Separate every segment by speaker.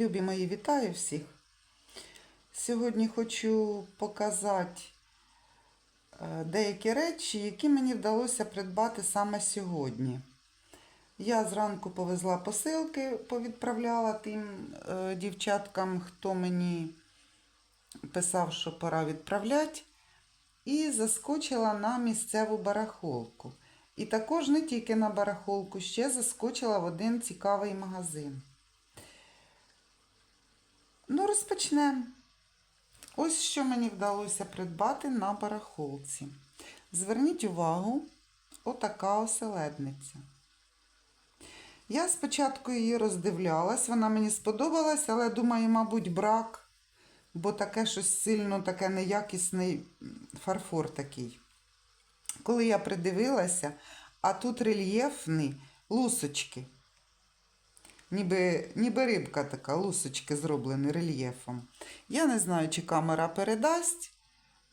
Speaker 1: Любі мої, вітаю всіх. Сьогодні хочу показати е, деякі речі, які мені вдалося придбати саме сьогодні. Я зранку повезла посилки, повідправляла тим е, дівчаткам, хто мені писав, що пора відправляти, і заскочила на місцеву барахолку. І також не тільки на барахолку, ще заскочила в один цікавий магазин. Розпочнемо. Ось що мені вдалося придбати на барахолці. Зверніть увагу, отака оселедниця. Я спочатку її роздивлялась, вона мені сподобалась, але думаю, мабуть, брак, бо таке щось сильно таке неякісний фарфор такий. Коли я придивилася, а тут рельєфні лусочки. Ніби, ніби рибка така, лусочки зроблені рельєфом. Я не знаю, чи камера передасть.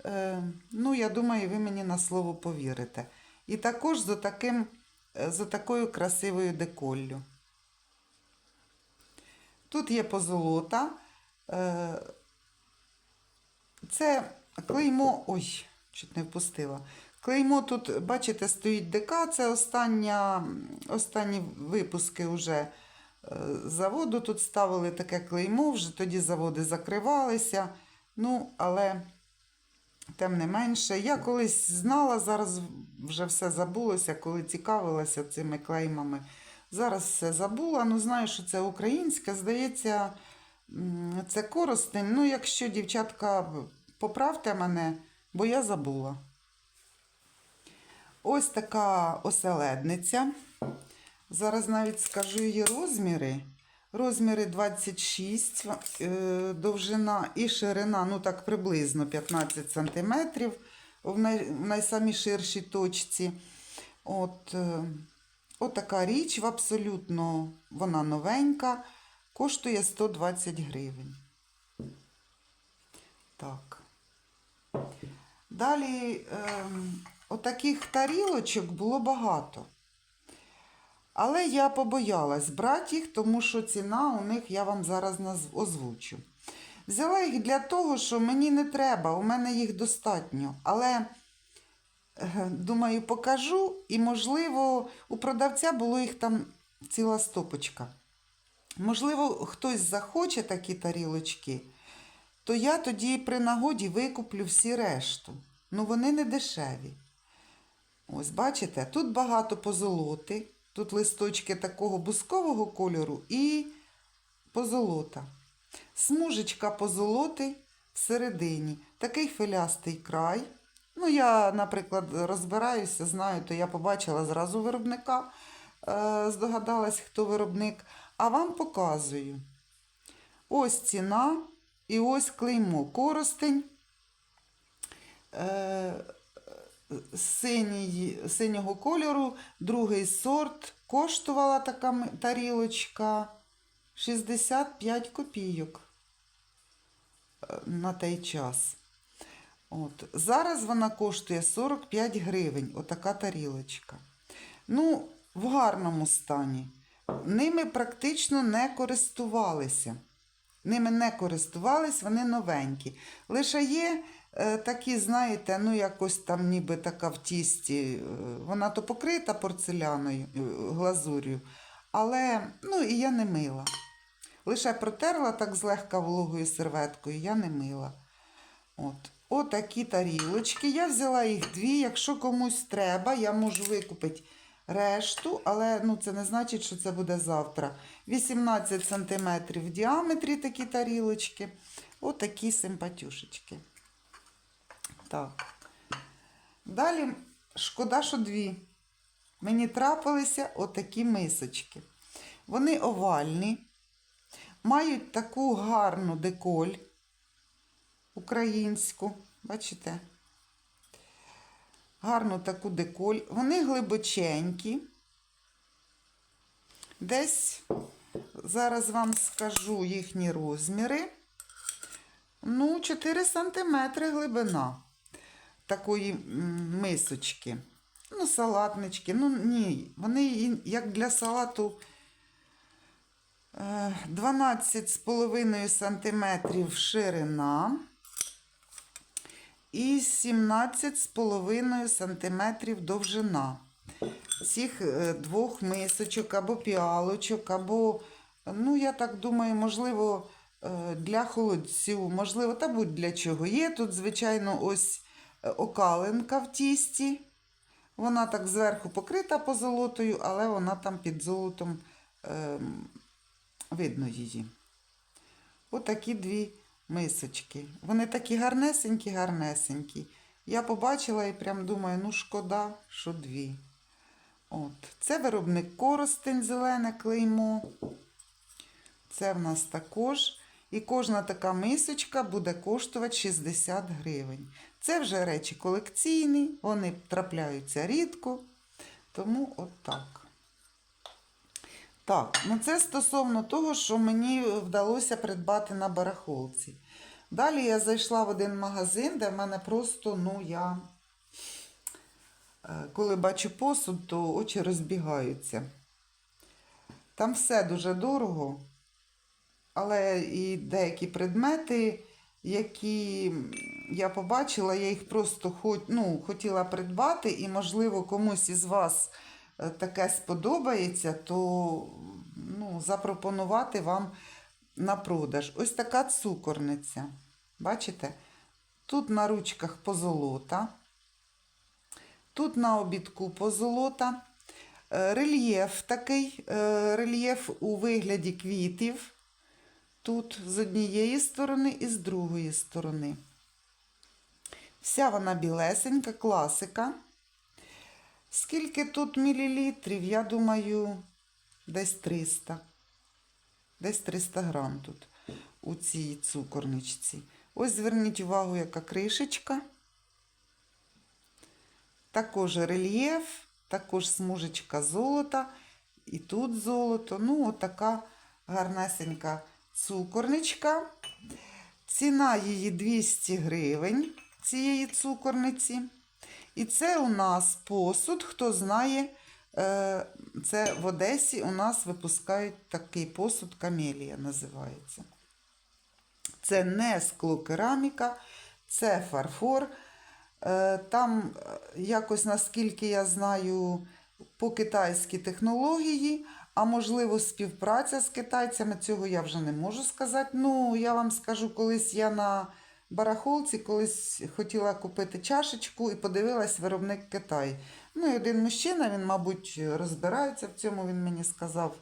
Speaker 1: Е, ну, я думаю, ви мені на слово повірите. І також за, таким, е, за такою красивою деколлю. Тут є позолота. Е, це клеймо. Ой, чуть не впустила. Клеймо тут, бачите, стоїть ДК, це останні випуски вже заводу. Тут ставили таке клеймо, вже тоді заводи закривалися. Ну, але тим не менше, я колись знала, зараз вже все забулося, коли цікавилася цими клеймами. Зараз все забула. Ну, знаю, що це українське. Здається, це коростень. Ну, якщо, дівчатка, поправте мене, бо я забула. Ось така оселедниця. Зараз навіть скажу її розміри. Розміри 26, е, довжина і ширина, ну так приблизно 15 см в, най, найсамій ширшій точці. От, е, от така річ, абсолютно вона новенька, коштує 120 гривень. Так. Далі е, отаких тарілочок було багато. Але я побоялась брати їх, тому що ціна у них я вам зараз озвучу. Взяла їх для того, що мені не треба, у мене їх достатньо. Але, думаю, покажу, і, можливо, у продавця було їх там ціла стопочка. Можливо, хтось захоче такі тарілочки, то я тоді при нагоді викуплю всі решту. Ну, вони не дешеві. Ось, бачите, тут багато позолоти. Тут листочки такого бускового кольору і позолота. Смужечка позолоти всередині. Такий филястий край. Ну, я, наприклад, розбираюся, знаю, то я побачила зразу виробника, е, здогадалась, хто виробник. А вам показую. Ось ціна і ось клеймо. Коростень. Синій, синього кольору, другий сорт. Коштувала така тарілочка 65 копійок е, на той час. От. Зараз вона коштує 45 гривень, отака тарілочка. Ну, в гарному стані. Ними практично не користувалися. Ними не користувались, вони новенькі. Лише є такі, знаєте, ну якось там ніби така в тісті. е, Вона то покрита порцеляною е, глазур'ю, але ну, і я не мила. Лише протерла так злегка вологою серветкою, я не мила. От. Отакі тарілочки. Я взяла їх дві. Якщо комусь треба, я можу викупити решту, але ну, це не значить, що це буде завтра. 18 см в діаметрі такі тарілочки. Отакі симпатюшечки. Так. Далі, шкода, що дві. Мені трапилися отакі мисочки. Вони овальні, мають таку гарну деколь українську. Бачите? Гарну таку деколь. Вони глибоченькі. Десь зараз вам скажу їхні розміри. Ну, 4 сантиметри глибина такої мисочки. Ну, салатнички. Ну, ні, вони як для салату Е, 12,5 см ширина і 17,5 см довжина цих е, двох мисочок або піалочок, або, ну, я так думаю, можливо, е, для холодцю, можливо, та будь-для чого. Є тут, звичайно, ось е, окалинка в тісті. Вона так зверху покрита позолотою, але вона там під золотом ем, видно її. Отакі дві мисочки. Вони такі гарнесенькі, гарнесенькі. Я побачила і прям думаю, ну шкода, що дві. От. Це виробник Коростень, зелене клеймо. Це в нас також. І кожна така мисочка буде коштувати 60 гривень. Це вже речі колекційні, вони трапляються рідко. Тому от так. Так, ну це стосовно того, що мені вдалося придбати на барахолці. Далі я зайшла в один магазин, де в мене просто, ну, я, е, коли бачу посуд, то очі розбігаються. Там все дуже дорого, але і деякі предмети, які я побачила, я їх просто хот, ну, хотіла придбати, і, можливо, комусь із вас е, таке сподобається, то ну, запропонувати вам на продаж. Ось така цукорниця. Бачите? Тут на ручках позолота, тут на обідку позолота. Е, Рельєф такий, е, рельєф у вигляді квітів. Тут з однієї сторони і з другої сторони. Вся вона білесенька, класика. Скільки тут мілілітрів? Я думаю, десь 300. Десь 300 грам тут у цій цукорничці. Ось зверніть увагу, яка кришечка. Також рельєф, також смужечка золота. І тут золото. Ну, отака гарнесенька цукорничка. Ціна її 200 гривень, цієї цукорниці. І це у нас посуд, хто знає, е, це в Одесі у нас випускають такий посуд камелія називається. Це не склокераміка, це фарфор. Е, Там е, якось, наскільки я знаю, по китайській технології, а можливо, співпраця з китайцями, цього я вже не можу сказати. Ну, я вам скажу, колись я на барахолці колись хотіла купити чашечку і подивилась виробник Китай. Ну, і один мужчина, він, мабуть, розбирається в цьому, він мені сказав.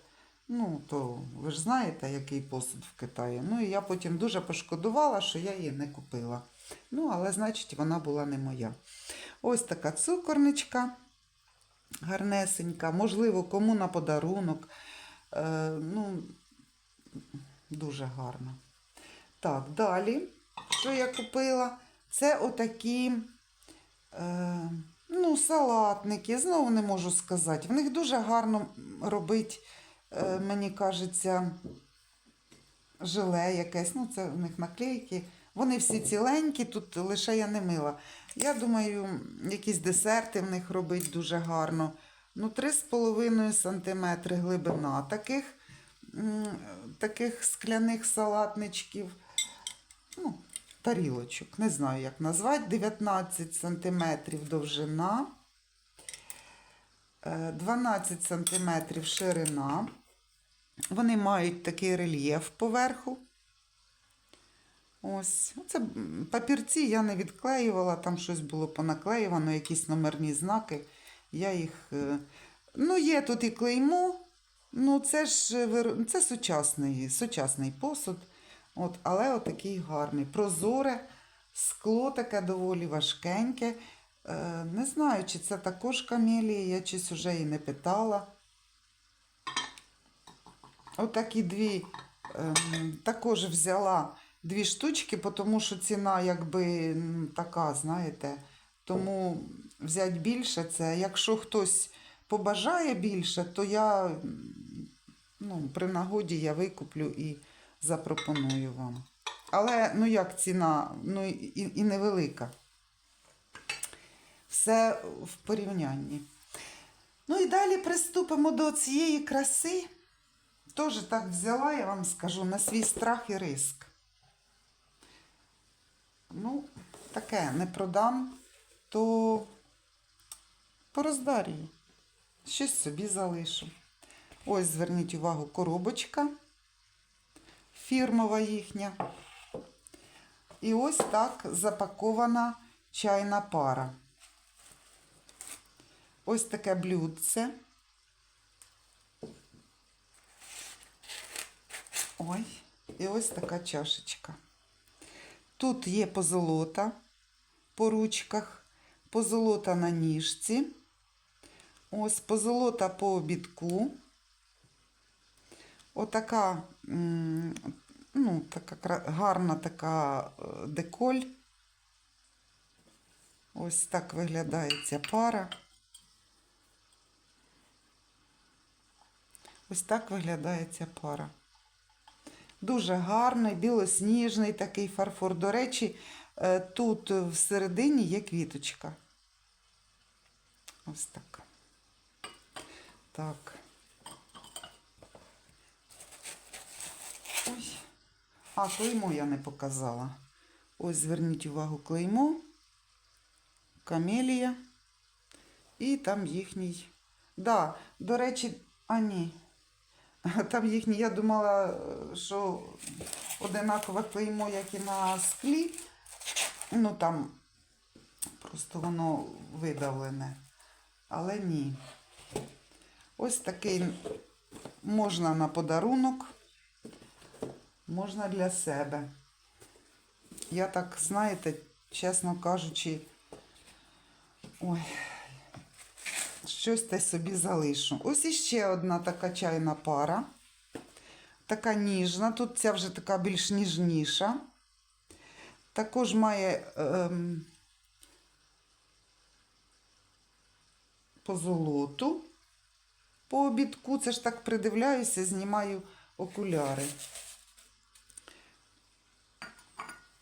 Speaker 1: Ну, то ви ж знаєте, який посуд в Китаї. Ну, і я потім дуже пошкодувала, що я її не купила. Ну, але, значить, вона була не моя. Ось така цукорничка гарнесенька, можливо, кому на подарунок. Е, ну, дуже гарно. Так, далі, що я купила? Це отакі е, ну, салатники. Знову не можу сказати. В них дуже гарно робить, е, мені кажеться, желе якесь. Ну, це в них наклейки. Вони всі ціленькі, тут лише я не мила. Я думаю, якісь десерти в них робить дуже гарно. Ну, 3,5 см глибина таких, таких скляних салатничків. Ну, тарілочок, не знаю, як назвати. 19 см довжина, е, 12 см ширина. Вони мають такий рельєф поверху. Ось, це папірці я не відклеювала, там щось було понаклеювано, якісь номерні знаки. Я їх. е, Ну, є тут і клеймо. Ну, це ж е, це сучасний, сучасний посуд. От, але отакий гарний. Прозоре, скло таке доволі важкеньке. Е, не знаю, чи це також камелія, я щось уже і не питала. Отакі дві ем, також взяла дві штучки, тому що ціна якби така, знаєте. Тому взяти більше це. Якщо хтось побажає більше, то я ну, при нагоді я викуплю і запропоную вам. Але ну як ціна, ну і, і невелика. Все в порівнянні. Ну і далі приступимо до цієї краси. теж так взяла, я вам скажу, на свій страх і риск. Ну, таке не продам, то пороздарюю. Щось собі залишу. Ось зверніть увагу, коробочка фірмова їхня. І ось так запакована чайна пара. Ось таке блюдце. Ой, і ось така чашечка. Тут є позолота по ручках, позолота на ніжці. Ось позолота по обідку. Отака, ну, така гарна така е, деколь. Ось так виглядає ця пара. Ось так виглядає ця пара. Дуже гарний, білосніжний такий фарфор. До речі, е, тут всередині є квіточка. Ось так. Так. Ой. А, клеймо я не показала. Ось зверніть увагу клеймо. Камелія. І там їхній. Да, до речі, а ні. Там їхній, я думала, е, що одинакове клеймо, як і на склі. Ну там просто воно видавлене. Але ні. Ось такий можна на подарунок, можна для себе. Я так, знаєте, чесно кажучи, ой, щось те собі залишу. Ось іще одна така чайна пара. Така ніжна. Тут ця вже така більш ніжніша. Також має ем, позолоту по обідку. Це ж так придивляюся, знімаю окуляри.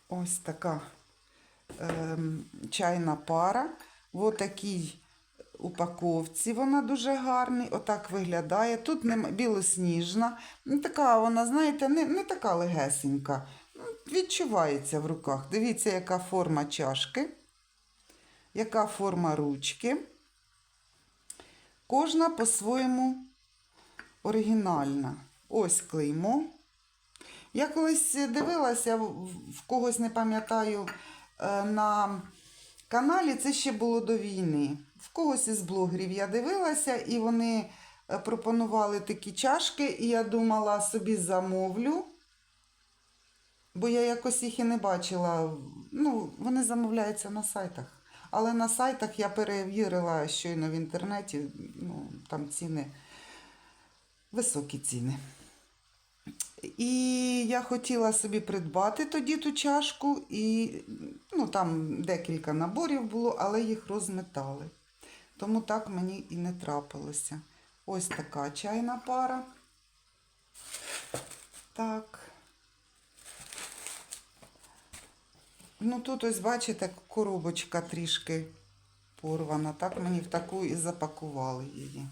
Speaker 1: Ось така ем, чайна пара. В отакій упаковці вона дуже гарний. Отак виглядає. Тут білосніжна. Така вона, знаєте, не, не така легесенька. Ну, Відчувається в руках. Дивіться, яка форма чашки, яка форма ручки. Кожна по-своєму оригінальна. Ось клеймо. Я колись дивилася в в когось, не пам'ятаю, е, на каналі, це ще було до війни. В когось із блогерів я дивилася, і вони е, пропонували такі чашки, і я думала, собі замовлю, бо я якось їх і не бачила. Ну, вони замовляються на сайтах. Але на сайтах я перевірила щойно в інтернеті, ну, там ціни, високі ціни. І я хотіла собі придбати тоді ту чашку, і ну, там декілька наборів було, але їх розметали. Тому так мені і не трапилося. Ось така чайна пара. Так. Ну тут ось, бачите, коробочка трішки порвана. Так мені в таку і запакували її.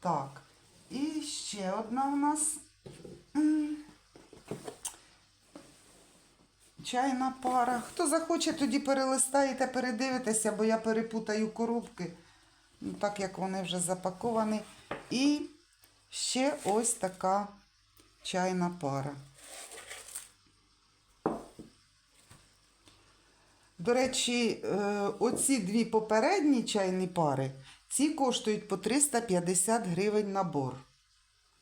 Speaker 1: Так. І ще одна у нас чайна пара. Хто захоче, тоді перелистаєте, передивитеся, бо я перепутаю коробки, ну, так як вони вже запаковані. І ще ось така чайна пара. До речі, е, оці дві попередні чайні пари, ці коштують по 350 гривень набор.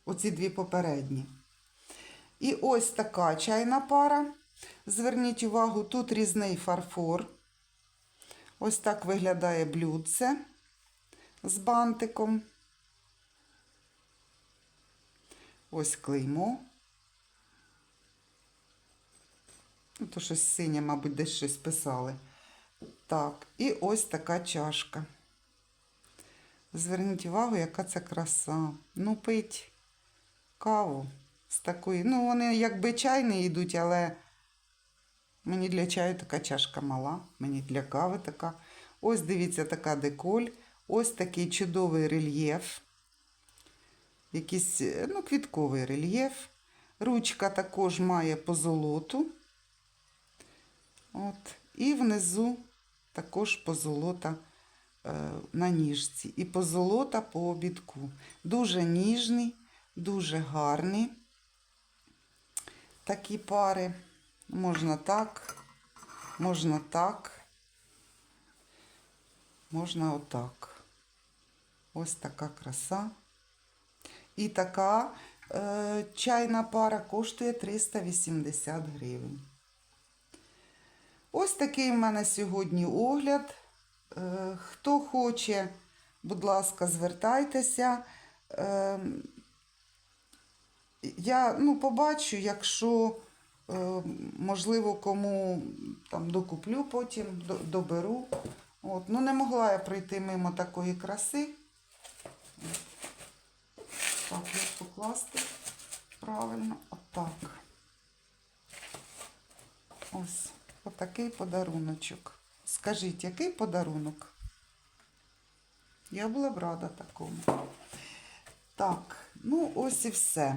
Speaker 1: Оці дві попередні. І ось така чайна пара. Зверніть увагу, тут різний фарфор. Ось так виглядає блюдце з бантиком. Ось клеймо. Ну, то щось синє, мабуть, десь щось писали. Так, і ось така чашка. Зверніть увагу, яка це краса. Ну, пить каву з такої. Ну, вони якби чайні йдуть, але мені для чаю така чашка мала, мені для кави така. Ось дивіться, така деколь. Ось такий чудовий рельєф. якийсь е, ну, квітковий рельєф. Ручка також має позолоту. От. І внизу також позолота е, на ніжці. І позолота по обідку. Дуже ніжний, дуже гарний. Такі пари. Можна так, можна так, можна отак. Ось така краса. І така е, чайна пара коштує 380 гривень. Ось такий в мене сьогодні огляд. Е, хто хоче, будь ласка, звертайтеся. Е, я ну, побачу, якщо, можливо, кому там докуплю потім, доберу. От. Ну, не могла я пройти мимо такої краси. Так, як покласти правильно. Отак. Ось, отакий подаруночок. Скажіть, який подарунок? Я була б рада такому. Так, ну ось і все.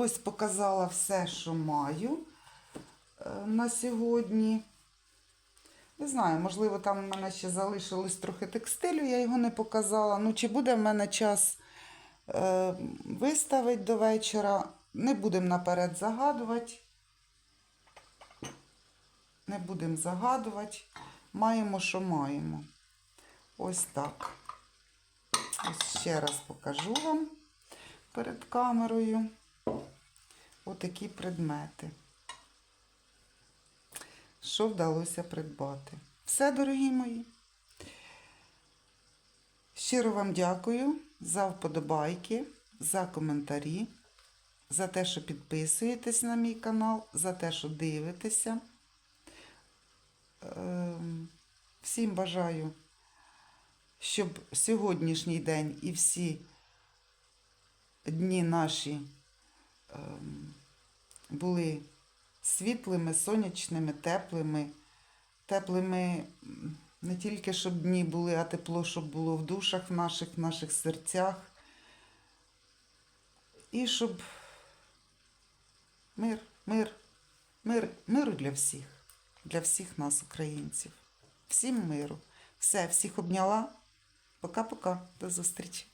Speaker 1: Ось показала все, що маю е, на сьогодні. Не знаю, можливо, там в мене ще залишилось трохи текстилю, я його не показала. Ну, чи буде в мене час е, виставити до вечора? Не будемо наперед загадувати. Не будемо загадувати. Маємо, що маємо. Ось так. Ось ще раз покажу вам перед камерою отакі предмети. Що вдалося придбати. Все, дорогі мої. Щиро вам дякую за вподобайки, за коментарі, за те, що підписуєтесь на мій канал, за те, що дивитеся. Ем, Всім бажаю, щоб сьогоднішній день і всі дні наші були світлими, сонячними, теплими, теплими не тільки щоб дні були, а тепло, щоб було в душах наших, в наших серцях. І щоб мир, мир, мир, миру для всіх, для всіх нас, українців. Всім миру. Все, всіх обняла. Пока-пока. До зустрічі.